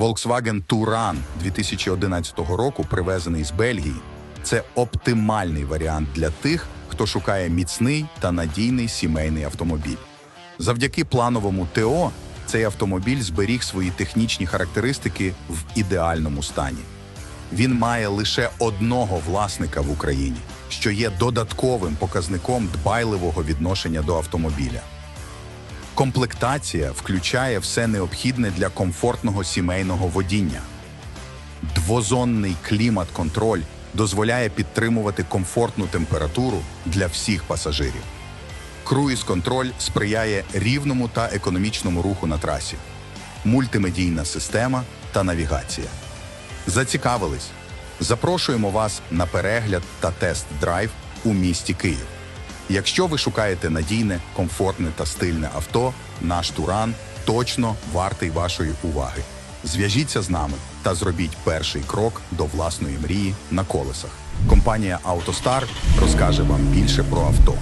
Volkswagen Touran 2011 року, привезений з Бельгії, це оптимальний варіант для тих, хто шукає міцний та надійний сімейний автомобіль. Завдяки плановому ТО цей автомобіль зберіг свої технічні характеристики в ідеальному стані. Він має лише одного власника в Україні, що є додатковим показником дбайливого відношення до автомобіля. Комплектація включає все необхідне для комфортного сімейного водіння. Двозонний клімат-контроль дозволяє підтримувати комфортну температуру для всіх пасажирів. Круїз-контроль сприяє рівному та економічному руху на трасі, мультимедійна система та навігація. Зацікавились? Запрошуємо вас на перегляд та тест-драйв у місті Київ. Якщо ви шукаєте надійне, комфортне та стильне авто, наш Туран точно вартий вашої уваги. Зв'яжіться з нами та зробіть перший крок до власної мрії на колесах. Компанія «АвтоСтар» розкаже вам більше про авто.